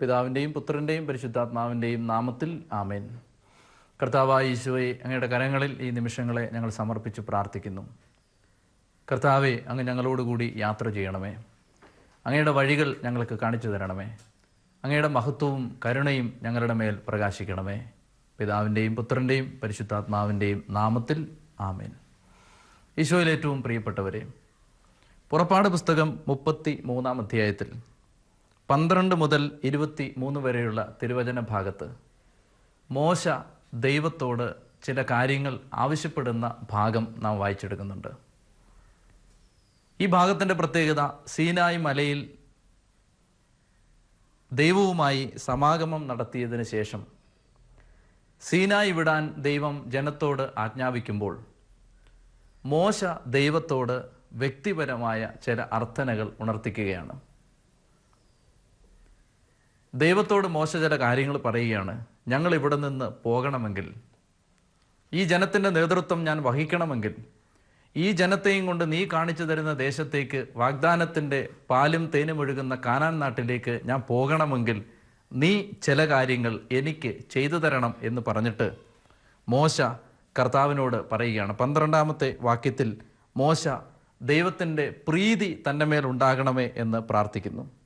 പിതാവിന്റെയും പുത്രന്റെയും പരിശുദ്ധാത്മാവിന്റെയും നാമത്തിൽ ആമേൻ. കർത്താവായ ഈശോയെ അങ്ങയുടെ കരങ്ങളിൽ ഈ നിമിഷങ്ങളെ ഞങ്ങൾ സമർപ്പിച്ച് പ്രാർത്ഥിക്കുന്നു. കർത്താവെ അങ്ങ് ഞങ്ങളോടുകൂടി യാത്ര ചെയ്യണമേ. അങ്ങയുടെ വഴികൾ ഞങ്ങൾക്ക് കാണിച്ചു തരണമേ. അങ്ങയുടെ മഹത്വവും കരുണയും ഞങ്ങളുടെ മേൽ പ്രകാശിക്കണമേ. പിതാവിന്റെയും പുത്രന്റെയും പരിശുദ്ധാത്മാവിന്റെയും നാമത്തിൽ ആമേൻ. ഈശോയിൽ ഏറ്റവും പ്രിയപ്പെട്ടവരെ പുറപ്പാട് പുസ്തകം മുപ്പത്തി മൂന്നാം അധ്യായത്തിൽ പന്ത്രണ്ട് മുതൽ ഇരുപത്തി മൂന്ന് വരെയുള്ള തിരുവചന ഭാഗത്ത് മോശ ദൈവത്തോട് ചില കാര്യങ്ങൾ ആവശ്യപ്പെടുന്ന ഭാഗം നാം വായിച്ചെടുക്കുന്നുണ്ട്. ഈ ഭാഗത്തിന്റെ പ്രത്യേകത സീനായ് മലയിൽ ദൈവവുമായി സമാഗമം നടത്തിയതിന് ശേഷം സീനായ് വിടാൻ ദൈവം ജനത്തോട് ആജ്ഞാപിക്കുമ്പോൾ മോശ ദൈവത്തോട് വ്യക്തിപരമായ ചില അർത്ഥനകൾ ഉണർത്തിക്കുകയാണ്. ദൈവത്തോട് മോശ ചില കാര്യങ്ങൾ പറയുകയാണ്. ഞങ്ങൾ ഇവിടെ നിന്ന് പോകണമെങ്കിൽ. ഈ ജനത്തിന്റെ നേതൃത്വം ഞാൻ വഹിക്കണമെങ്കിൽ. ഈ ജനത്തെയും കൊണ്ട് നീ കാണിച്ചു തരുന്ന ദേശത്തേക്ക് വാഗ്ദാനത്തിന്റെ പാലും തേനും ഒഴുകുന്ന കാനാൻ നാട്ടിലേക്ക് ഞാൻ പോകണമെങ്കിൽ നീ ചില കാര്യങ്ങൾ എനിക്ക് ചെയ്തു തരണം എന്ന് പറഞ്ഞിട്ട് മോശ കർത്താവിനോട് പറയുകയാണ്. പന്ത്രണ്ടാമത്തെ വാക്യത്തിൽ മോശ ദൈവത്തിന്റെ പ്രീതി തന്റെ മേലുണ്ടാകണമേ എന്ന് പ്രാർത്ഥിക്കുന്നു.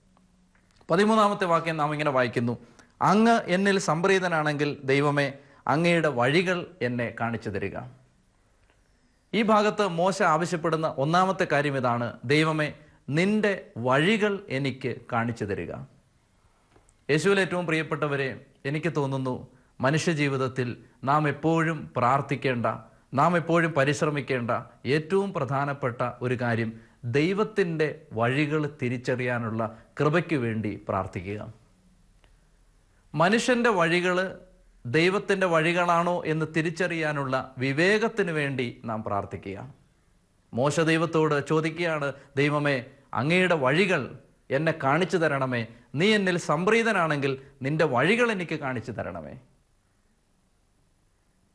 പതിമൂന്നാമത്തെ വാക്യം നാം ഇങ്ങനെ വായിക്കുന്നു. അങ്ങ് എന്നിൽ സംപ്രീതനാണെങ്കിൽ ദൈവമേ അങ്ങയുടെ വഴികൾ എന്നെ കാണിച്ചു തരിക. ഈ ഭാഗത്ത് മോശ ആവശ്യപ്പെടുന്ന ഒന്നാമത്തെ കാര്യം ഇതാണ്. ദൈവമേ നിന്റെ വഴികൾ എനിക്ക് കാണിച്ചു തരിക. യേശുവിൽ ഏറ്റവും പ്രിയപ്പെട്ടവരെ എനിക്ക് തോന്നുന്നു മനുഷ്യജീവിതത്തിൽ നാം എപ്പോഴും പ്രാർത്ഥിക്കേണ്ട നാം എപ്പോഴും പരിശ്രമിക്കേണ്ട ഏറ്റവും പ്രധാനപ്പെട്ട ഒരു കാര്യം ദൈവത്തിന്റെ വഴികൾ തിരിച്ചറിയാനുള്ള കൃപയ്ക്ക് വേണ്ടി പ്രാർത്ഥിക്കുക. മനുഷ്യന്റെ വഴികൾ ദൈവത്തിന്റെ വഴികളാണോ എന്ന് തിരിച്ചറിയാനുള്ള വിവേകത്തിന് വേണ്ടി നാം പ്രാർത്ഥിക്കുക. മോശ ദൈവത്തോട് ചോദിക്കുകയാണ് ദൈവമേ അങ്ങയുടെ വഴികൾ എന്നെ കാണിച്ചു തരണമേ. നീ എന്നിൽ സംപ്രീതനാണെങ്കിൽ നിന്റെ വഴികൾ എനിക്ക് കാണിച്ചു തരണമേ.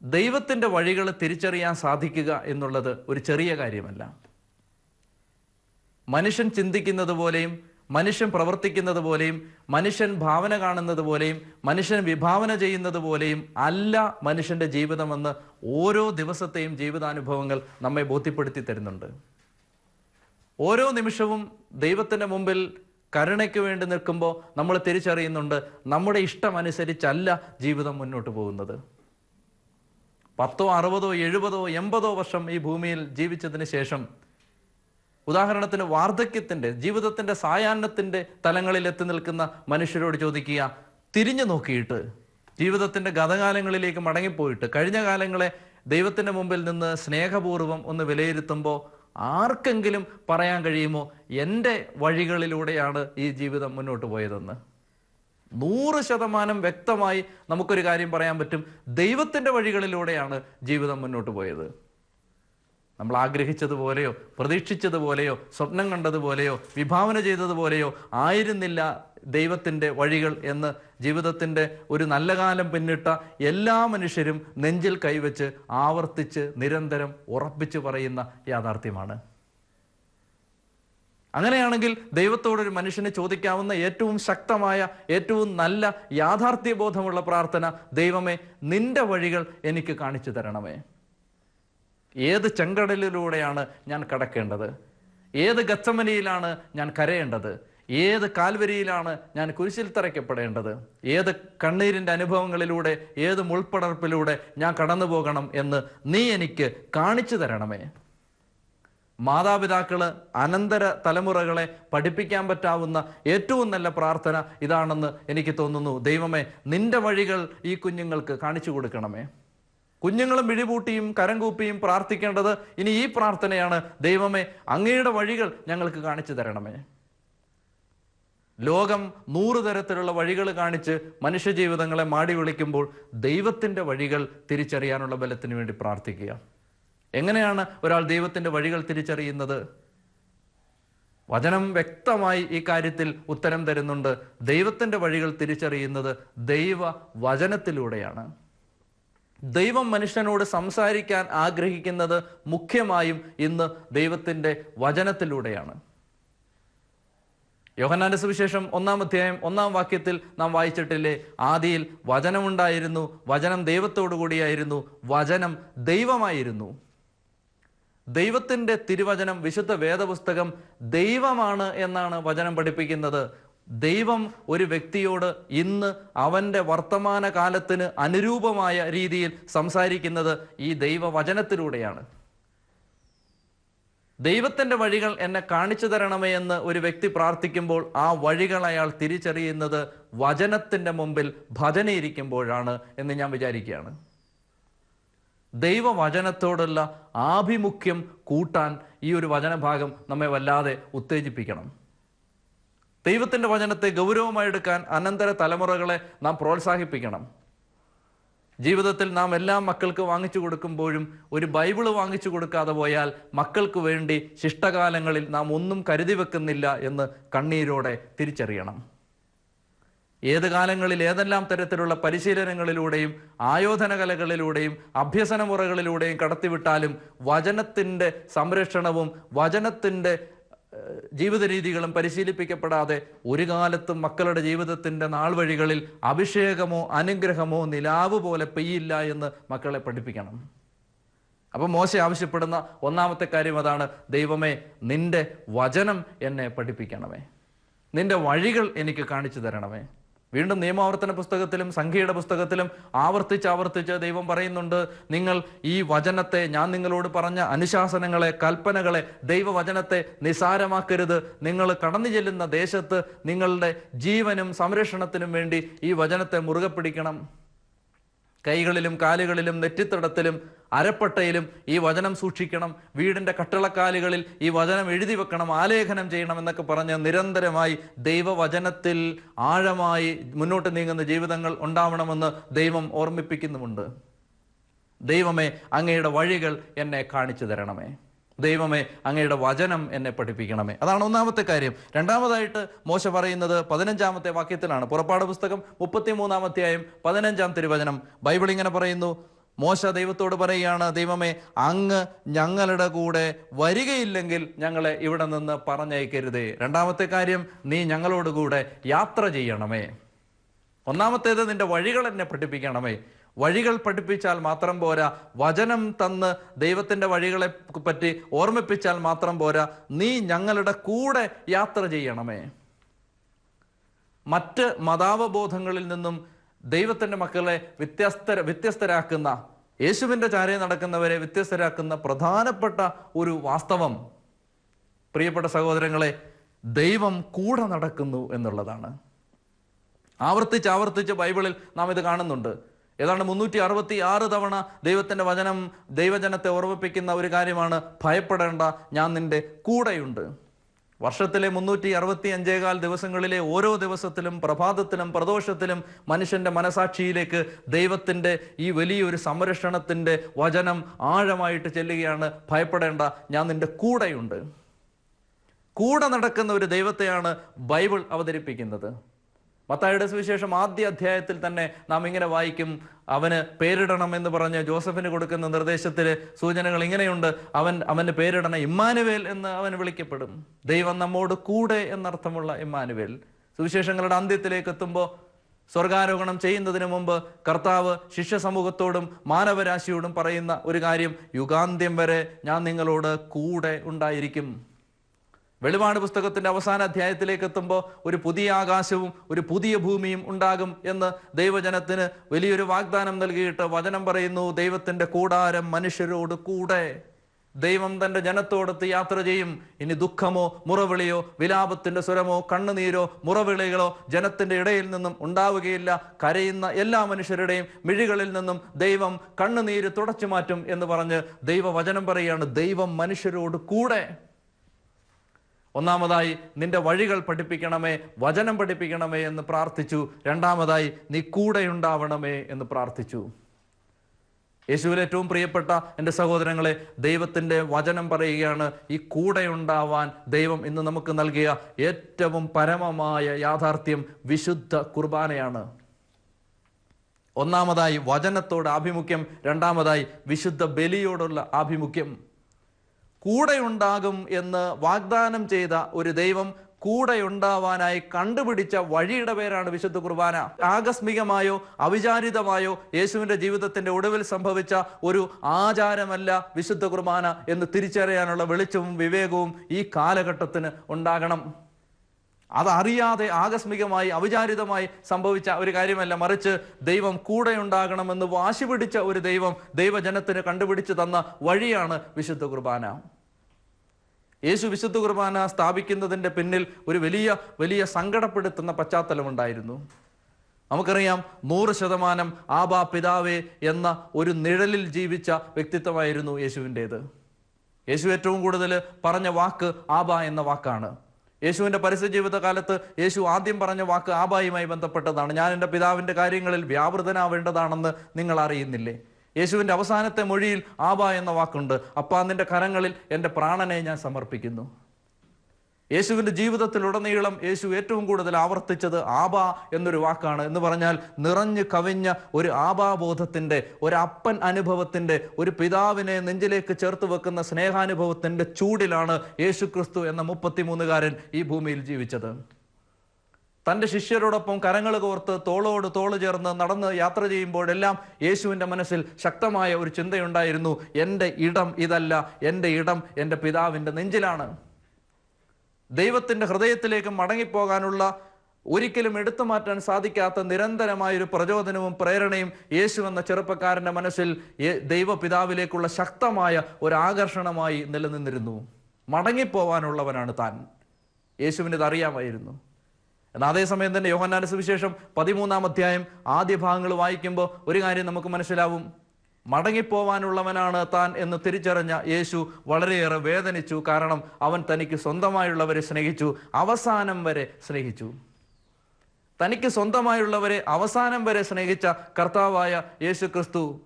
ദൈവത്തിന്റെ വഴികൾ തിരിച്ചറിയാൻ സാധിക്കുക എന്നുള്ളത് ഒരു ചെറിയ കാര്യമല്ല. മനുഷ്യൻ ചിന്തിക്കുന്നത് പോലെയും മനുഷ്യൻ പ്രവർത്തിക്കുന്നത് പോലെയും മനുഷ്യൻ ഭാവന കാണുന്നത് പോലെയും മനുഷ്യൻ വിഭാവന ചെയ്യുന്നത് പോലെയും അല്ല മനുഷ്യന്റെ ജീവിതമെന്ന് ഓരോ ദിവസത്തെയും ജീവിതാനുഭവങ്ങൾ നമ്മെ ബോധ്യപ്പെടുത്തി തരുന്നുണ്ട്. ഓരോ നിമിഷവും ദൈവത്തിന്റെ മുമ്പിൽ കരുണയ്ക്ക് വേണ്ടി നിൽക്കുമ്പോൾ നമ്മൾ തിരിച്ചറിയുന്നുണ്ട് നമ്മുടെ ഇഷ്ടമനുസരിച്ചല്ല ജീവിതം മുന്നോട്ട് പോകുന്നത്. പത്തോ അറുപതോ എഴുപതോ എൺപതോ വർഷം ഈ ഭൂമിയിൽ ജീവിച്ചതിന് ശേഷം ഉദാഹരണത്തിന് വാർദ്ധക്യത്തിന്റെ ജീവിതത്തിന്റെ സായാഹ്നത്തിന്റെ തലങ്ങളിൽ എത്തി നിൽക്കുന്ന മനുഷ്യരോട് ചോദിക്കുക തിരിഞ്ഞു നോക്കിയിട്ട് ജീവിതത്തിന്റെ ഗതകാലങ്ങളിലേക്ക് മടങ്ങിപ്പോയിട്ട് കഴിഞ്ഞ കാലങ്ങളെ ദൈവത്തിന്റെ മുമ്പിൽ നിന്ന് സ്നേഹപൂർവം ഒന്ന് വിലയിരുത്തുമ്പോൾ ആർക്കെങ്കിലും പറയാൻ കഴിയുമോ എന്റെ വഴികളിലൂടെയാണ് ഈ ജീവിതം മുന്നോട്ട് പോയതെന്ന്? നൂറ് ശതമാനം വ്യക്തമായി നമുക്കൊരു കാര്യം പറയാൻ പറ്റും. ദൈവത്തിന്റെ വഴികളിലൂടെയാണ് ജീവിതം മുന്നോട്ട് പോയത്. നമ്മൾ ആഗ്രഹിച്ചതുപോലെയോ പ്രതീക്ഷിച്ചതുപോലെയോ സ്വപ്നം കണ്ടതുപോലെയോ വിഭാവന ചെയ്തതുപോലെയോ ആയിരുന്നില്ല ദൈവത്തിന്റെ വഴികൾ എന്ന് ജീവിതത്തിന്റെ ഒരു നല്ല കാലം പിന്നിട്ട എല്ലാ മനുഷ്യരും നെഞ്ചിൽ കൈവച്ച് ആവർത്തിച്ച് നിരന്തരം ഉറപ്പിച്ച് പറയുന്ന യാഥാർത്ഥ്യമാണ്. അങ്ങനെയാണെങ്കിൽ ദൈവത്തോടൊരു മനുഷ്യന് ചോദിക്കാവുന്ന ഏറ്റവും ശക്തമായ ഏറ്റവും നല്ല യാഥാർത്ഥ്യബോധമുള്ള പ്രാർത്ഥന ദൈവമേ നിന്റെ വഴികൾ എനിക്ക് കാണിച്ചു തരണമേ. ഏത് ചെങ്കടലിലൂടെയാണ് ഞാൻ കടക്കേണ്ടത്? ഏത് ഗച്ചമനിയിലാണ് ഞാൻ കരയേണ്ടത്? ഏത് കാൽവരിയിലാണ് ഞാൻ കുരിശിൽ തറയ്ക്കപ്പെടേണ്ടത്? ഏത് കണ്ണീരിന്റെ അനുഭവങ്ങളിലൂടെ ഏത് മുൾപ്പടർപ്പിലൂടെ ഞാൻ കടന്നു പോകണം എന്ന് നീ എനിക്ക് കാണിച്ചു തരണമേ. മാതാപിതാക്കൾ അനന്തര തലമുറകളെ പഠിപ്പിക്കാൻ പറ്റാവുന്ന ഏറ്റവും നല്ല പ്രാർത്ഥന ഇതാണെന്ന് എനിക്ക് തോന്നുന്നു. ദൈവമേ നിന്റെ വഴികൾ ഈ കുഞ്ഞുങ്ങൾക്ക് കാണിച്ചു കൊടുക്കണമേ. കുഞ്ഞുങ്ങളും വിഴിപൂട്ടിയും കരം കൂപ്പിയും പ്രാർത്ഥിക്കേണ്ടത് ഇനി ഈ പ്രാർത്ഥനയാണ്. ദൈവമേ അങ്ങയുടെ വഴികൾ ഞങ്ങൾക്ക് കാണിച്ചു തരണമേ. ലോകം നൂറ് തരത്തിലുള്ള വഴികൾ കാണിച്ച് മനുഷ്യജീവിതങ്ങളെ മാടി വിളിക്കുമ്പോൾ ദൈവത്തിന്റെ വഴികൾ തിരിച്ചറിയാനുള്ള ബലത്തിന് വേണ്ടി പ്രാർത്ഥിക്കുക. എങ്ങനെയാണ് ഒരാൾ ദൈവത്തിന്റെ വഴികൾ തിരിച്ചറിയുന്നത്? വചനം വ്യക്തമായി ഈ കാര്യത്തിൽ ഉത്തരം തരുന്നുണ്ട്. ദൈവത്തിന്റെ വഴികൾ തിരിച്ചറിയുന്നത് ദൈവ വചനത്തിലൂടെയാണ് ദൈവം മനുഷ്യനോട് സംസാരിക്കാൻ ആഗ്രഹിക്കുന്നത് മുഖ്യമായും ഇന്ന് ദൈവത്തിന്റെ വചനത്തിലൂടെയാണ്. യോഹന്നാന്റെ സുവിശേഷം ഒന്നാം അധ്യായം ഒന്നാം വാക്യത്തിൽ നാം വായിച്ചിട്ടില്ലേ? ആദിയിൽ വചനമുണ്ടായിരുന്നു വചനം ദൈവത്തോടു കൂടിയായിരുന്നു വചനം ദൈവമായിരുന്നു. ദൈവത്തിന്റെ തിരുവചനം വിശുദ്ധ വേദപുസ്തകം ദൈവമാണ് എന്നാണ് വചനം പഠിപ്പിക്കുന്നത്. ദൈവം ഒരു വ്യക്തിയോട് ഇന്ന് അവന്റെ വർത്തമാന കാലത്തിന് അനുരൂപമായ രീതിയിൽ സംസാരിക്കുന്നത് ഈ ദൈവവചനത്തിലൂടെയാണ്. ദൈവത്തിന്റെ വഴികൾ എന്നെ കാണിച്ചു തരണമേ എന്ന് ഒരു വ്യക്തി പ്രാർത്ഥിക്കുമ്പോൾ ആ വഴികൾ അയാൾ തിരിച്ചറിയുന്നത് വചനത്തിന്റെ മുമ്പിൽ ഭജനയിരിക്കുമ്പോഴാണ് എന്ന് ഞാൻ വിചാരിക്കുകയാണ്. ദൈവവചനത്തോടുള്ള ആഭിമുഖ്യം കൂട്ടാൻ ഈ ഒരു വചനഭാഗം നമ്മെ വല്ലാതെ ഉത്തേജിപ്പിക്കണം. ദൈവത്തിന്റെ വചനത്തെ ഗൗരവമായി എടുക്കാൻ അനന്തര തലമുറകളെ നാം പ്രോത്സാഹിപ്പിക്കണം. ജീവിതത്തിൽ നാം എല്ലാ മക്കൾക്ക് വാങ്ങിച്ചു കൊടുക്കുമ്പോഴും ഒരു ബൈബിൾ വാങ്ങിച്ചു കൊടുക്കാതെ പോയാൽ മക്കൾക്ക് വേണ്ടി ശിഷ്ടകാലങ്ങളിൽ നാം ഒന്നും കരുതി വെക്കുന്നില്ല എന്ന് കണ്ണീരോടെ തിരിച്ചറിയണം. ഏത് കാലങ്ങളിൽ ഏതെല്ലാം തരത്തിലുള്ള പരിശീലനങ്ങളിലൂടെയും ആയോധന കലകളിലൂടെയും അഭ്യസന മുറകളിലൂടെയും കടത്തിവിട്ടാലും വചനത്തിന്റെ സംരക്ഷണവും വചനത്തിന്റെ ജീവിത രീതികളും പരിശീലിപ്പിക്കപ്പെടാതെ ഒരു കാലത്തും മക്കളുടെ ജീവിതത്തിന്റെ നാൾ വഴികളിൽ അഭിഷേകമോ അനുഗ്രഹമോ നിലാവ് പോലെ പെയ്യില്ല എന്ന് മക്കളെ പഠിപ്പിക്കണം. അപ്പൊ മോശ ആവശ്യപ്പെടുന്ന ഒന്നാമത്തെ കാര്യം അതാണ് ദൈവമേ നിന്റെ വചനം എന്നെ പഠിപ്പിക്കണമേ. നിന്റെ വഴികൾ എനിക്ക് കാണിച്ചു തരണമേ. വീണ്ടും നിയമാവർത്തന പുസ്തകത്തിലും സംഖ്യയുടെ പുസ്തകത്തിലും ആവർത്തിച്ച് ആവർത്തിച്ച് ദൈവം പറയുന്നുണ്ട് നിങ്ങൾ ഈ വചനത്തെ ഞാൻ നിങ്ങളോട് പറഞ്ഞ അനുശാസനങ്ങളെ കൽപ്പനകളെ ദൈവവചനത്തെ നിസാരമാക്കരുത്. നിങ്ങൾ കടന്നു ചെല്ലുന്ന ദേശത്ത് നിങ്ങളുടെ ജീവനും സംരക്ഷണത്തിനും വേണ്ടി ഈ വചനത്തെ മുറുകെ പിടിക്കണം കൈകളിലും കാലുകളിലും നെറ്റിത്തടത്തിലും അരപ്പട്ടയിലും ഈ വചനം സൂക്ഷിക്കണം. വീടിന്റെ കട്ടിളക്കാലുകളിൽ ഈ വചനം എഴുതി വെക്കണം ആലേഖനം ചെയ്യണം എന്നൊക്കെ പറഞ്ഞ് നിരന്തരമായി ദൈവവചനത്തിൽ ആഴമായി മുന്നോട്ട് നീങ്ങുന്ന ജീവിതങ്ങൾ ഉണ്ടാവണമെന്ന് ദൈവം ഓർമ്മിപ്പിക്കുന്നുമുണ്ട്. ദൈവമേ അങ്ങയുടെ വഴികൾ എന്നെ കാണിച്ചു തരണമേ. ദൈവമേ അങ്ങയുടെ വചനം എന്നെ പഠിപ്പിക്കണമേ. അതാണ് ഒന്നാമത്തെ കാര്യം. രണ്ടാമതായിട്ട് മോശ പറയുന്നത് പതിനഞ്ചാമത്തെ വാക്യത്തിലാണ്. പുറപ്പാട് പുസ്തകം മുപ്പത്തിമൂന്നാമത്തെയായും പതിനഞ്ചാം തിരുവചനം. ബൈബിൾ ഇങ്ങനെ പറയുന്നു മോശ ദൈവത്തോട് പറയുകയാണ് ദൈവമേ അങ്ങ് ഞങ്ങളുടെ കൂടെ വരികയില്ലെങ്കിൽ ഞങ്ങളെ ഇവിടെ നിന്ന് പറഞ്ഞയക്കരുതേ. രണ്ടാമത്തെ കാര്യം നീ ഞങ്ങളോട് കൂടെ യാത്ര ചെയ്യണമേ. ഒന്നാമത്തേത് നിന്റെ വഴികൾ എന്നെ പഠിപ്പിക്കണമേ. വഴികൾ പഠിപ്പിച്ചാൽ മാത്രം പോരാ. വചനം തന്ന് ദൈവത്തിന്റെ വഴികളെ പറ്റി ഓർമ്മിപ്പിച്ചാൽ മാത്രം പോരാ. നീ ഞങ്ങളുടെ കൂടെ യാത്ര ചെയ്യണമേ. മറ്റ് മതാവബോധങ്ങളിൽ നിന്നും ദൈവത്തിന്റെ മക്കളെ വ്യത്യസ്ത വ്യത്യസ്തരാക്കുന്ന യേശുവിന്റെ ചാരയെ നടക്കുന്നവരെ വ്യത്യസ്തരാക്കുന്ന പ്രധാനപ്പെട്ട ഒരു വാസ്തവം. പ്രിയപ്പെട്ട സഹോദരങ്ങളെ ദൈവം കൂടെ നടക്കുന്നു എന്നുള്ളതാണ്. ആവർത്തിച്ച് ആവർത്തിച്ച് ബൈബിളിൽ നാം ഇത് കാണുന്നുണ്ട്. ഏതാണ്ട് മുന്നൂറ്റി അറുപത്തി ആറ് തവണ ദൈവത്തിന്റെ വചനം ദൈവജനത്തെ ഓർമ്മിപ്പിക്കുന്ന ഒരു കാര്യമാണ് ഭയപ്പെടേണ്ട ഞാൻ നിന്റെ കൂടെയുണ്ട്. വർഷത്തിലെ മുന്നൂറ്റി അറുപത്തി അഞ്ചേകാൽ ദിവസങ്ങളിലെ ഓരോ ദിവസത്തിലും പ്രഭാതത്തിലും പ്രദോഷത്തിലും മനുഷ്യന്റെ മനസാക്ഷിയിലേക്ക് ദൈവത്തിന്റെ ഈ വലിയൊരു സംരക്ഷണത്തിന്റെ വചനം ആഴമായിട്ട് ചെല്ലുകയാണ്. ഭയപ്പെടേണ്ട ഞാൻ നിന്റെ കൂടെയുണ്ട്. കൂടെ നടക്കുന്ന ഒരു ദൈവത്തെയാണ് ബൈബിൾ അവതരിപ്പിക്കുന്നത്. മത്തായുടെ സുവിശേഷം ആദ്യ അധ്യായത്തിൽ തന്നെ നാം ഇങ്ങനെ വായിക്കും അവന് പേരിടണം എന്ന് പറഞ്ഞ് ജോസഫിന് കൊടുക്കുന്ന നിർദ്ദേശത്തിൽ സൂചനകൾ ഇങ്ങനെയുണ്ട്. അവൻ അവന് പേരിടണം ഇമ്മാനുവേൽ എന്ന് അവൻ വിളിക്കപ്പെടും. ദൈവം നമ്മോട് കൂടെ എന്നർത്ഥമുള്ള ഇമ്മാനുവേൽ. സുവിശേഷങ്ങളുടെ അന്ത്യത്തിലേക്ക് എത്തുമ്പോൾ സ്വർഗാരോഹണം ചെയ്യുന്നതിന് മുമ്പ് കർത്താവ് ശിഷ്യ സമൂഹത്തോടും മാനവരാശിയോടും പറയുന്ന ഒരു കാര്യം യുഗാന്ത്യം വരെ ഞാൻ നിങ്ങളോട് കൂടെ ഉണ്ടായിരിക്കും. വെളിപാട് പുസ്തകത്തിന്റെ അവസാന അധ്യായത്തിലേക്ക് എത്തുമ്പോൾ ഒരു പുതിയ ആകാശവും ഒരു പുതിയ ഭൂമിയും ഉണ്ടാകും എന്ന് ദൈവജനത്തിന് വലിയൊരു വാഗ്ദാനം നൽകിയിട്ട് വചനം പറയുന്നു ദൈവത്തിന്റെ കൂടാരം മനുഷ്യരോട് കൂടെ. ദൈവം തന്റെ ജനത്തോടൊത്ത് യാത്ര ചെയ്യും. ഇനി ദുഃഖമോ മുറവിളിയോ വിലാപത്തിന്റെ സ്വരമോ കണ്ണുനീരോ മുറവിളികളോ ജനത്തിന്റെ ഇടയിൽ നിന്നും ഉണ്ടാവുകയില്ല. കരയുന്ന എല്ലാ മനുഷ്യരുടെയും മിഴികളിൽ നിന്നും ദൈവം കണ്ണുനീര് തുടച്ചു മാറ്റും എന്ന് പറഞ്ഞ് ദൈവവചനം പറയുകയാണ് ദൈവം മനുഷ്യരോട് കൂടെ. ഒന്നാമതായി നിന്റെ വഴികൾ പഠിപ്പിക്കണമേ വചനം പഠിപ്പിക്കണമേ എന്ന് പ്രാർത്ഥിച്ചു. രണ്ടാമതായി നീ കൂടെ ഉണ്ടാവണമേ എന്ന് പ്രാർത്ഥിച്ചു. യേശുവിൽ ഏറ്റവും പ്രിയപ്പെട്ട എന്റെ സഹോദരങ്ങളെ ദൈവത്തിന്റെ വചനം പറയുകയാണ് ഈ കൂടെ ഉണ്ടാവാൻ ദൈവം ഇന്ന് നമുക്ക് നൽകിയ ഏറ്റവും പരമമായ യാഥാർത്ഥ്യം വിശുദ്ധ കുർബാനയാണ്. ഒന്നാമതായി വചനത്തോട് ആഭിമുഖ്യം രണ്ടാമതായി വിശുദ്ധ ബലിയോടുള്ള ആഭിമുഖ്യം. കൂടെ ഉണ്ടാകും എന്ന് വാഗ്ദാനം ചെയ്ത ഒരു ദൈവം കൂടെ ഉണ്ടാവാനായി കണ്ടുപിടിച്ച വഴിയുടെ പേരാണ് വിശുദ്ധ കുർബാന. ആകസ്മികമായോ അവിചാരിതമായോ യേശുവിന്റെ ജീവിതത്തിന്റെ ഒടുവിൽ സംഭവിച്ച ഒരു ആചാരമല്ല വിശുദ്ധ കുർബാന എന്ന് തിരിച്ചറിയാനുള്ള വെളിച്ചവും വിവേകവും ഈ കാലഘട്ടത്തിന് ഉണ്ടാകണം. അതറിയാതെ ആകസ്മികമായി അവിചാരിതമായി സംഭവിച്ച ഒരു കാര്യമല്ല. മറിച്ച് ദൈവം കൂടെ ഉണ്ടാകണമെന്ന് വാശി പിടിച്ച ഒരു ദൈവം ദൈവജനത്തിന് കണ്ടുപിടിച്ച് തന്ന വഴിയാണ് വിശുദ്ധ കുർബാന. യേശു വിശുദ്ധ കുർബാന സ്ഥാപിക്കുന്നതിന്റെ പിന്നിൽ ഒരു വലിയ വലിയ സങ്കടപ്പെടുത്തുന്ന പശ്ചാത്തലമുണ്ടായിരുന്നു നമുക്കറിയാം നൂറ് ശതമാനം ആബാ പിതാവേ എന്ന ഒരു നിഴലിൽ ജീവിച്ച വ്യക്തിത്വമായിരുന്നു യേശുവിന്റേത്. യേശു ഏറ്റവും കൂടുതൽ പറഞ്ഞ വാക്ക് ആബ എന്ന വാക്കാണ്. യേശുവിന്റെ പരസ്യ ജീവിത കാലത്ത് യേശു ആദ്യം പറഞ്ഞ വാക്ക് ആബായുമായി ബന്ധപ്പെട്ടതാണ്. ഞാൻ എന്റെ പിതാവിന്റെ കാര്യങ്ങളിൽ വ്യാപൃതനാവേണ്ടതാണെന്ന് നിങ്ങൾ അറിയുന്നില്ലേ? യേശുവിന്റെ അവസാനത്തെ മൊഴിയിൽ ആബ എന്ന വാക്കുണ്ട്. അപ്പാ നിന്റെ കരങ്ങളിൽ എന്റെ പ്രാണനെ ഞാൻ സമർപ്പിക്കുന്നു. യേശുവിന്റെ ജീവിതത്തിലുടനീളം യേശു ഏറ്റവും കൂടുതൽ ആവർത്തിച്ചത് ആബ എന്നൊരു വാക്കാണ് എന്ന് പറഞ്ഞാൽ നിറഞ്ഞു കവിഞ്ഞ ഒരു ആബാബോധത്തിന്റെ ഒരു അപ്പൻ അനുഭവത്തിന്റെ ഒരു പിതാവിനെ നെഞ്ചിലേക്ക് ചേർത്ത് വെക്കുന്ന സ്നേഹാനുഭവത്തിന്റെ ചൂടിലാണ് യേശു ക്രിസ്തു എന്ന മുപ്പത്തിമൂന്നുകാരൻ ഈ ഭൂമിയിൽ ജീവിച്ചത്. തന്റെ ശിഷ്യരോടൊപ്പം കരങ്ങൾ കോർത്ത് തോളോട് തോൾ ചേർന്ന് നടന്ന് യാത്ര ചെയ്യുമ്പോഴെല്ലാം യേശുവിന്റെ മനസ്സിൽ ശക്തമായ ഒരു ചിന്തയുണ്ടായിരുന്നു എന്റെ ഇടം ഇതല്ല എന്റെ ഇടം എന്റെ പിതാവിന്റെ നെഞ്ചിലാണ്. ദൈവത്തിന്റെ ഹൃദയത്തിലേക്ക് മടങ്ങിപ്പോകാനുള്ള ഒരിക്കലും എടുത്തു മാറ്റാൻ സാധിക്കാത്ത നിരന്തരമായൊരു പ്രചോദനവും പ്രേരണയും യേശു എന്ന ചെറുപ്പക്കാരന്റെ മനസ്സിൽ ദൈവപിതാവിലേക്കുള്ള ശക്തമായ ഒരു ആകർഷണമായി നിലനിന്നിരുന്നു. മടങ്ങിപ്പോവാനുള്ളവനാണ് താൻ. യേശുവിന് ഇത് അറിയാമായിരുന്നു. എന്നാൽ അതേസമയം തന്നെ യോഹന്നാന സുവിശേഷം പതിമൂന്നാം അധ്യായം ആദ്യ ഭാഗങ്ങൾ വായിക്കുമ്പോൾ ഒരു കാര്യം നമുക്ക് മനസ്സിലാവും. മടങ്ങിപ്പോവാനുള്ളവനാണ് താൻ എന്ന് തിരിച്ചറിഞ്ഞ യേശു വളരെയേറെ വേദനിച്ചു. കാരണം അവൻ തനിക്ക് സ്വന്തമായുള്ളവരെ സ്നേഹിച്ചു. അവസാനം വരെ സ്നേഹിച്ചു. തനിക്ക് സ്വന്തമായുള്ളവരെ അവസാനം വരെ സ്നേഹിച്ച കർത്താവായ യേശു ക്രിസ്തു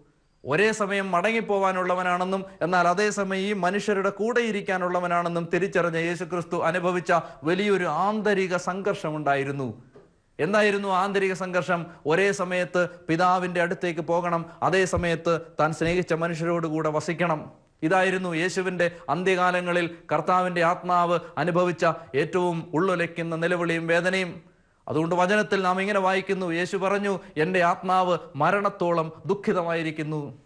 ഒരേ സമയം മടങ്ങിപ്പോവാനുള്ളവനാണെന്നും എന്നാൽ അതേസമയം ഈ മനുഷ്യരുടെ കൂടെ ഇരിക്കാനുള്ളവനാണെന്നും തിരിച്ചറിഞ്ഞ യേശു ക്രിസ്തു അനുഭവിച്ച വലിയൊരു ആന്തരിക സംഘർഷമുണ്ടായിരുന്നു. എന്തായിരുന്നു ആന്തരിക സംഘർഷം? ഒരേ സമയത്ത് പിതാവിന്റെ അടുത്തേക്ക് പോകണം. അതേ സമയത്ത് താൻ സ്നേഹിച്ച മനുഷ്യരോടുകൂടെ വസിക്കണം. ഇതായിരുന്നു യേശുവിന്റെ അന്ത്യകാലങ്ങളിൽ കർത്താവിന്റെ ആത്മാവ് അനുഭവിച്ച ഏറ്റവും ഉള്ളുലയ്ക്കുന്ന നിലവിളിയും വേദനയും. അതുകൊണ്ട് വചനത്തിൽ നാം ഇങ്ങനെ വായിക്കുന്നു. യേശു പറഞ്ഞു എന്റെ ആത്മാവ് മരണത്തോളം ദുഃഖിതമായിരിക്കുന്നു.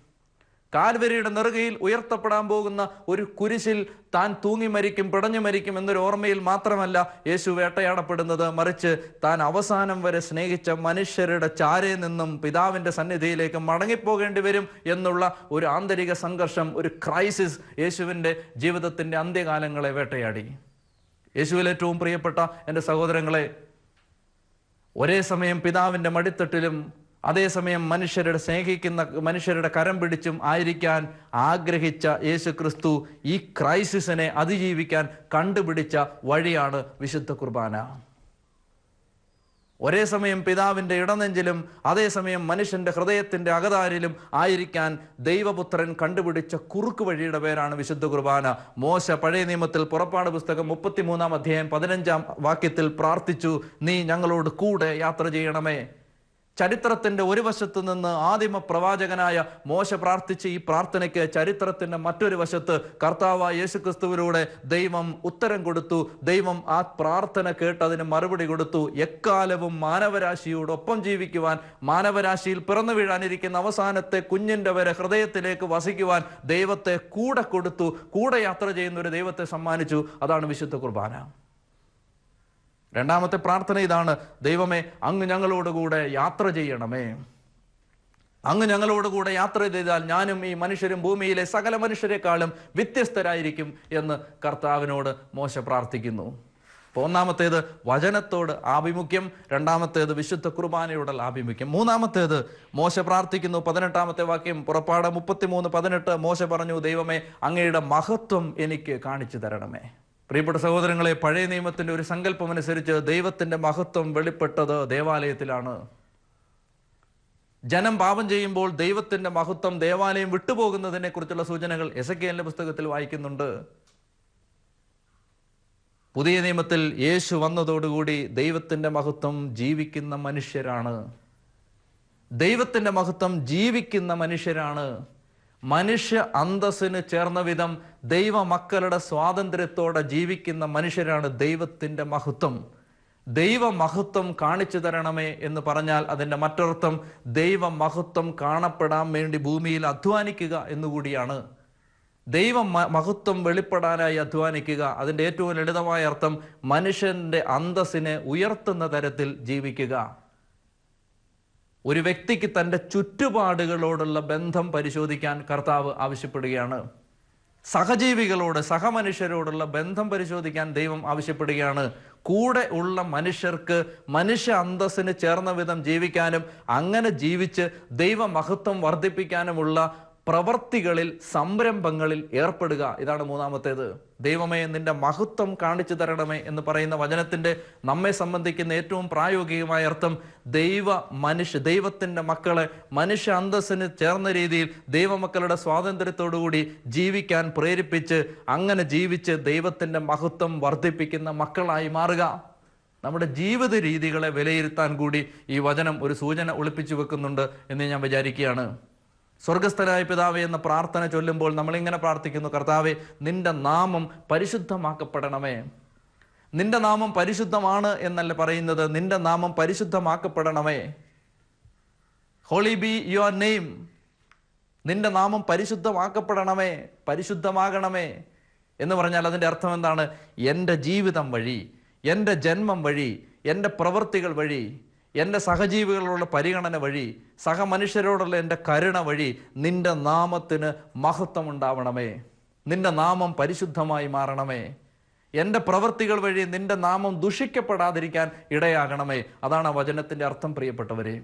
കാൽവരിയുടെ നെറുകയിൽ ഉയർത്തപ്പെടാൻ പോകുന്ന ഒരു കുരിശിൽ താൻ തൂങ്ങി മരിക്കും പിടഞ്ഞു മരിക്കും എന്നൊരു ഓർമ്മയിൽ മാത്രമല്ല യേശു വേട്ടയാടപ്പെടുന്നത്. മറിച്ച് താൻ അവസാനം വരെ സ്നേഹിച്ച മനുഷ്യരുടെ ചാരേ നിന്നും പിതാവിന്റെ സന്നിധിയിലേക്ക് മടങ്ങിപ്പോകേണ്ടി വരും എന്നുള്ള ഒരു ആന്തരിക സംഘർഷം ഒരു ക്രൈസിസ് യേശുവിന്റെ ജീവിതത്തിന്റെ അന്ത്യകാലങ്ങളെ വേട്ടയാടി. യേശുവിൽ ഏറ്റവും പ്രിയപ്പെട്ട എന്റെ സഹോദരങ്ങളെ ഒരേ സമയം പിതാവിന്റെ മടിത്തട്ടിലും അതേസമയം മനുഷ്യരുടെ സ്നേഹിക്കുന്ന മനുഷ്യരുടെ കരം പിടിച്ചും ആയിരിക്കാൻ ആഗ്രഹിച്ച യേശു ക്രിസ്തു ഈ ക്രൈസിസിനെ അതിജീവിക്കാൻ കണ്ടുപിടിച്ച വഴിയാണ് വിശുദ്ധ കുർബാന. ഒരേ സമയം പിതാവിന്റെ ഇടനെഞ്ചിലും അതേസമയം മനുഷ്യന്റെ ഹൃദയത്തിന്റെ അകതാരിലും ആയിരിക്കാൻ ദൈവപുത്രൻ കണ്ടുപിടിച്ച കുറുക്ക് വഴിയുടെ പേരാണ് വിശുദ്ധ കുർബാന. മോശ പഴയ നിയമത്തിൽ പുറപ്പാട് പുസ്തകം മുപ്പത്തിമൂന്നാം അധ്യായം പതിനഞ്ചാം വാക്യത്തിൽ പ്രാർത്ഥിച്ചു നീ ഞങ്ങളോട് കൂടെ യാത്ര ചെയ്യണമേ. ചരിത്രത്തിന്റെ ഒരു വശത്ത് നിന്ന് ആദിമ പ്രവാചകനായ മോശ പ്രാർത്ഥിച്ച ഈ പ്രാർത്ഥനയ്ക്ക് ചരിത്രത്തിന്റെ മറ്റൊരു വശത്ത് കർത്താവ് യേശുക്രിസ്തുവിലൂടെ ദൈവം ഉത്തരം കൊടുത്തു. ദൈവം ആ പ്രാർത്ഥന കേട്ടതിന് മറുപടി കൊടുത്തു. എക്കാലവും മാനവരാശിയോടൊപ്പം ജീവിക്കുവാൻ മാനവരാശിയിൽ പിറന്നു വീഴാനിരിക്കുന്ന അവസാനത്തെ കുഞ്ഞിന്റെ വരെ ഹൃദയത്തിലേക്ക് വസിക്കുവാൻ ദൈവത്തെ കൂടെ കൊടുത്തു. കൂടെ യാത്ര ചെയ്യുന്ന ഒരു ദൈവത്തെ സമ്മാനിച്ചു. അതാണ് വിശുദ്ധ കുർബാന. രണ്ടാമത്തെ പ്രാർത്ഥന ഇതാണ്. ദൈവമേ അങ്ങ് ഞങ്ങളോടുകൂടെ യാത്ര ചെയ്യണമേ. അങ്ങ് ഞങ്ങളോടുകൂടെ യാത്ര ചെയ്താൽ ഞാനും ഈ മനുഷ്യരും ഭൂമിയിലെ സകല മനുഷ്യരെക്കാളും വ്യത്യസ്തരായിരിക്കും എന്ന് കർത്താവിനോട് മോശ പ്രാർത്ഥിക്കുന്നു. അപ്പോൾ ഒന്നാമത്തേത് വചനത്തോട് ആഭിമുഖ്യം രണ്ടാമത്തേത് വിശുദ്ധ കുർബാനയോടുള്ള ആഭിമുഖ്യം. മൂന്നാമത്തേത് മോശ പ്രാർത്ഥിക്കുന്നു. പതിനെട്ടാമത്തെ വാക്യം പുറപ്പാട് മുപ്പത്തിമൂന്ന് പതിനെട്ട്. മോശ പറഞ്ഞു ദൈവമേ അങ്ങയുടെ മഹത്വം എനിക്ക് കാണിച്ചു തരണമേ. പ്രിയപ്പെട്ട സഹോദരങ്ങളെ പഴയ നിയമത്തിന്റെ ഒരു സങ്കല്പം അനുസരിച്ച് ദൈവത്തിന്റെ മഹത്വം വെളിപ്പെട്ടത് ദേവാലയത്തിലാണ്. ജനം പാപം ചെയ്യുമ്പോൾ ദൈവത്തിന്റെ മഹത്വം ദേവാലയം വിട്ടുപോകുന്നതിനെ കുറിച്ചുള്ള സൂചനകൾ എസക്കേലിന്റെ പുസ്തകത്തിൽ വായിക്കുന്നുണ്ട്. പുതിയ നിയമത്തിൽ യേശു വന്നതോടുകൂടി ദൈവത്തിന്റെ മഹത്വം ജീവിക്കുന്ന മനുഷ്യരാണ്. ദൈവത്തിന്റെ മഹത്വം ജീവിക്കുന്ന മനുഷ്യരാണ്. മനുഷ്യ അന്തസ്സിന് ചേർന്ന വിധം ദൈവ മക്കളുടെ സ്വാതന്ത്ര്യത്തോടെ ജീവിക്കുന്ന മനുഷ്യരാണ് ദൈവത്തിന്റെ മഹത്വം. ദൈവ മഹത്വം കാണിച്ചു തരണമേ എന്ന് പറഞ്ഞാൽ അതിന്റെ ദൈവ മഹത്വം കാണപ്പെടാൻ വേണ്ടി ഭൂമിയിൽ അധ്വാനിക്കുക എന്നുകൂടിയാണ്. ദൈവ മഹത്വം വെളിപ്പെടാനായി അധ്വാനിക്കുക അതിന്റെ ഏറ്റവും ലളിതമായ അർത്ഥം മനുഷ്യന്റെ അന്തസ്സിനെ ഉയർത്തുന്ന തരത്തിൽ ജീവിക്കുക. ഒരു വ്യക്തിക്ക് തന്റെ ചുറ്റുപാടുകളോടുള്ള ബന്ധം പരിശോധിക്കാൻ കർത്താവ് ആവശ്യപ്പെടുകയാണ്. സഹജീവികളോട് സഹമനുഷ്യരോടുള്ള ബന്ധം പരിശോധിക്കാൻ ദൈവം ആവശ്യപ്പെടുകയാണ്. കൂടെ ഉള്ള മനുഷ്യർക്ക് മനുഷ്യ അന്തസ്സിന് ചേർന്ന വിധം ജീവിക്കാനും അങ്ങനെ ജീവിച്ച് ദൈവമഹത്വം വർദ്ധിപ്പിക്കാനുമുള്ള പ്രവർത്തികളിൽ സംരംഭങ്ങളിൽ ഏർപ്പെടുക. ഇതാണ് മൂന്നാമത്തേത്. ദൈവമേ നിന്റെ മഹത്വം കാണിച്ചു തരണമേ എന്ന് പറയുന്ന വചനത്തിന്റെ നമ്മെ സംബന്ധിക്കുന്ന ഏറ്റവും പ്രായോഗികമായ അർത്ഥം ദൈവ മനുഷ്യ ദൈവത്തിന്റെ മക്കളെ മനുഷ്യ അന്തസ്സിന് ചേർന്ന രീതിയിൽ ദൈവമക്കളുടെ സ്വാതന്ത്ര്യത്തോടുകൂടി ജീവിക്കാൻ പ്രേരിപ്പിച്ച് അങ്ങനെ ജീവിച്ച് ദൈവത്തിന്റെ മഹത്വം വർദ്ധിപ്പിക്കുന്ന മക്കളായി മാറുക. നമ്മുടെ ജീവിത രീതികളെ വിലയിരുത്താൻ കൂടി ഈ വചനം ഒരു സൂചന ഒളിപ്പിച്ചു വെക്കുന്നുണ്ട് എന്ന് ഞാൻ വിചാരിക്കുകയാണ്. സ്വർഗസ്ഥനായ പിതാവേ എന്ന പ്രാർത്ഥന ചൊല്ലുമ്പോൾ നമ്മളിങ്ങനെ പ്രാർത്ഥിക്കുന്നു കർത്താവെ നിന്റെ നാമം പരിശുദ്ധമാക്കപ്പെടണമേ. നിന്റെ നാമം പരിശുദ്ധമാണ് എന്നല്ല പറയുന്നത്? നിന്റെ നാമം പരിശുദ്ധമാക്കപ്പെടണമേ. ഹോളി ബി യുവർ നെയിം നിന്റെ നാമം പരിശുദ്ധമാക്കപ്പെടണമേ പരിശുദ്ധമാകണമേ. എന്ന് പറഞ്ഞാൽ അതിന്റെ അർത്ഥം എന്താണ്? എന്റെ ജീവിതം വഴി എന്റെ ജന്മം വഴി എന്റെ പ്രവൃത്തികൾ വഴി എന്റെ സഹജീവികളോടുള്ള പരിഗണന വഴി സഹമനുഷ്യരോടുള്ള എന്റെ കരുണ വഴി നിന്റെ നാമത്തിന് മഹത്വം ഉണ്ടാവണമേ നിന്റെ നാമം പരിശുദ്ധമായി മാറണമേ. എന്റെ പ്രവൃത്തികൾ വഴി നിന്റെ നാമം ദുഷിക്കപ്പെടാതിരിക്കാൻ ഇടയാകണമേ. അതാണ് ആ വചനത്തിന്റെ അർത്ഥം പ്രിയപ്പെട്ടവരെ.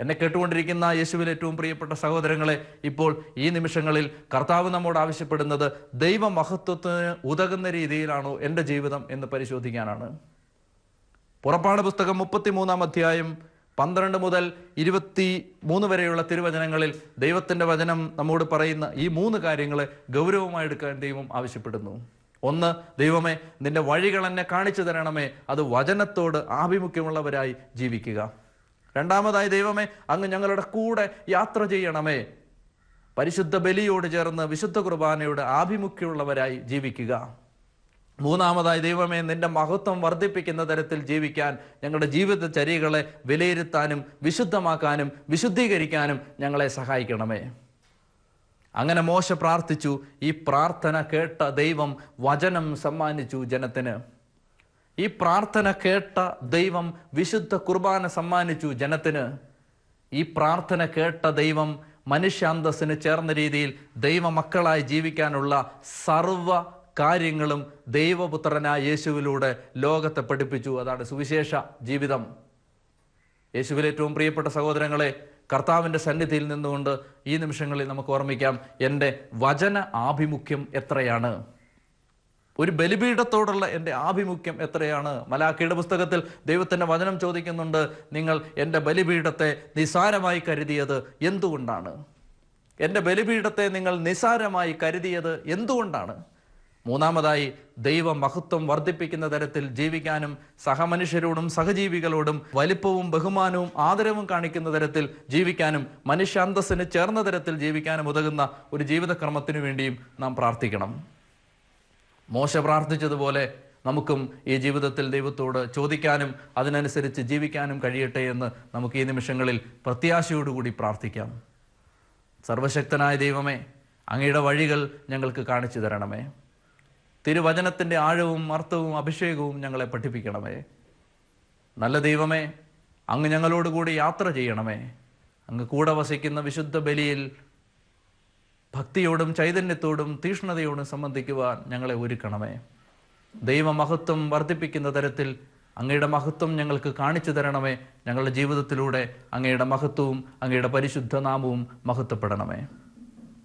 എന്നെ കേട്ടുകൊണ്ടിരിക്കുന്ന യേശുവിൽ ഏറ്റവും പ്രിയപ്പെട്ട സഹോദരങ്ങളെ ഇപ്പോൾ ഈ നിമിഷങ്ങളിൽ കർത്താവ് നമ്മോട് ആവശ്യപ്പെടുന്നത് ദൈവമഹത്വത്തിന് ഉതകുന്ന രീതിയിലാണോ എന്റെ ജീവിതം എന്ന് പരിശോധിക്കാനാണ്. പുറപ്പാട് പുസ്തകം മുപ്പത്തിമൂന്നാം അധ്യായം പന്ത്രണ്ട് മുതൽ ഇരുപത്തി മൂന്ന് വരെയുള്ള തിരുവചനങ്ങളിൽ ദൈവത്തിന്റെ വചനം നമ്മോട് പറയുന്ന ഈ മൂന്ന് കാര്യങ്ങൾ ഗൗരവമായി എടുക്കാൻ ദൈവം ആവശ്യപ്പെടുന്നു. ഒന്ന് ദൈവമേ നിന്റെ വഴികൾ എന്നെ കാണിച്ചു തരണമേ. അത് വചനത്തോട് ആഭിമുഖ്യമുള്ളവരായി ജീവിക്കുക. രണ്ടാമതായി ദൈവമേ അങ്ങ് ഞങ്ങളുടെ കൂടെ യാത്ര ചെയ്യണമേ. പരിശുദ്ധ ബലിയോട് ചേർന്ന് വിശുദ്ധ കുർബാനയുടെ ആഭിമുഖ്യമുള്ളവരായി ജീവിക്കുക. മൂന്നാമതായി ദൈവമേ നിന്റെ മഹത്വം വർദ്ധിപ്പിക്കുന്ന തരത്തിൽ ജീവിക്കാൻ ഞങ്ങളുടെ ജീവിതചര്യകളെ വിലയിരുത്താനും വിശുദ്ധമാക്കാനും വിശുദ്ധീകരിക്കാനും ഞങ്ങളെ സഹായിക്കണമേ. അങ്ങനെ മോശ പ്രാർത്ഥിച്ചു. ഈ പ്രാർത്ഥന കേട്ട ദൈവം വചനം സമ്മാനിച്ചു ജനത്തിന്. ഈ പ്രാർത്ഥന കേട്ട ദൈവം വിശുദ്ധ കുർബാന സമ്മാനിച്ചു ജനത്തിന്. ഈ പ്രാർത്ഥന കേട്ട ദൈവം മനുഷ്യാന്തസ്സിന് ചേർന്ന രീതിയിൽ ദൈവമക്കളായി ജീവിക്കാനുള്ള സർവ കാര്യങ്ങളും ദൈവപുത്രനായ യേശുവിലൂടെ ലോകത്തെ പഠിപ്പിച്ചു. അതാണ് സുവിശേഷ ജീവിതം. യേശുവിൽ ഏറ്റവും പ്രിയപ്പെട്ട സഹോദരങ്ങളെ കർത്താവിന്റെ സന്നിധിയിൽ നിന്നുകൊണ്ട് ഈ നിമിഷങ്ങളിൽ നമുക്ക് ഓർമ്മിക്കാം എന്റെ വചന ആഭിമുഖ്യം എത്രയാണ്? ഒരു ബലിപീഠത്തോടുള്ള എന്റെ ആഭിമുഖ്യം എത്രയാണ്? മലാക്കിയുടെ പുസ്തകത്തിൽ ദൈവത്തിന്റെ വചനം ചോദിക്കുന്നുണ്ട് നിങ്ങൾ എന്റെ ബലിപീഠത്തെ നിസാരമായി കരുതിയത് എന്തുകൊണ്ടാണ്? എന്റെ ബലിപീഠത്തെ നിങ്ങൾ നിസാരമായി കരുതിയത് എന്തുകൊണ്ടാണ്? മൂന്നാമതായി ദൈവ മഹത്വം വർദ്ധിപ്പിക്കുന്ന തരത്തിൽ ജീവിക്കാനും സഹമനുഷ്യരോടും സഹജീവികളോടും വലിപ്പവും ബഹുമാനവും ആദരവും കാണിക്കുന്ന തരത്തിൽ ജീവിക്കാനും മനുഷ്യാന്തസ്സിന് ചേർന്ന തരത്തിൽ ജീവിക്കാനും ഉതകുന്ന ഒരു ജീവിതക്രമത്തിനു വേണ്ടിയും നാം പ്രാർത്ഥിക്കണം. മോശ പ്രാർത്ഥിച്ചതുപോലെ നമുക്കും ഈ ജീവിതത്തിൽ ദൈവത്തോട് ചോദിക്കാനും അതിനനുസരിച്ച് ജീവിക്കാനും കഴിയട്ടെ എന്ന് നമുക്ക് ഈ നിമിഷങ്ങളിൽ പ്രത്യാശയോടുകൂടി പ്രാർത്ഥിക്കാം. സർവശക്തനായ ദൈവമേ അങ്ങയുടെ വഴികൾ ഞങ്ങൾക്ക് കാണിച്ചു തരണമേ. തിരുവചനത്തിന്റെ ആഴവും അർത്ഥവും അഭിഷേകവും ഞങ്ങളെ പഠിപ്പിക്കണമേ. നല്ല ദൈവമേ അങ്ങ് ഞങ്ങളോടുകൂടി യാത്ര ചെയ്യണമേ. അങ്ങ് കൂടെ വസിക്കുന്ന വിശുദ്ധ ബലിയിൽ ഭക്തിയോടും ചൈതന്യത്തോടും തീഷ്ണതയോടും സംബന്ധിക്കുവാൻ ഞങ്ങളെ ഒരുക്കണമേ. ദൈവമഹത്വം വർദ്ധിപ്പിക്കുന്ന തരത്തിൽ അങ്ങയുടെ മഹത്വം ഞങ്ങൾക്ക് കാണിച്ചു തരണമേ. ഞങ്ങളുടെ ജീവിതത്തിലൂടെ അങ്ങയുടെ മഹത്വവും അങ്ങയുടെ പരിശുദ്ധ നാമവും മഹത്വപ്പെടണമേ.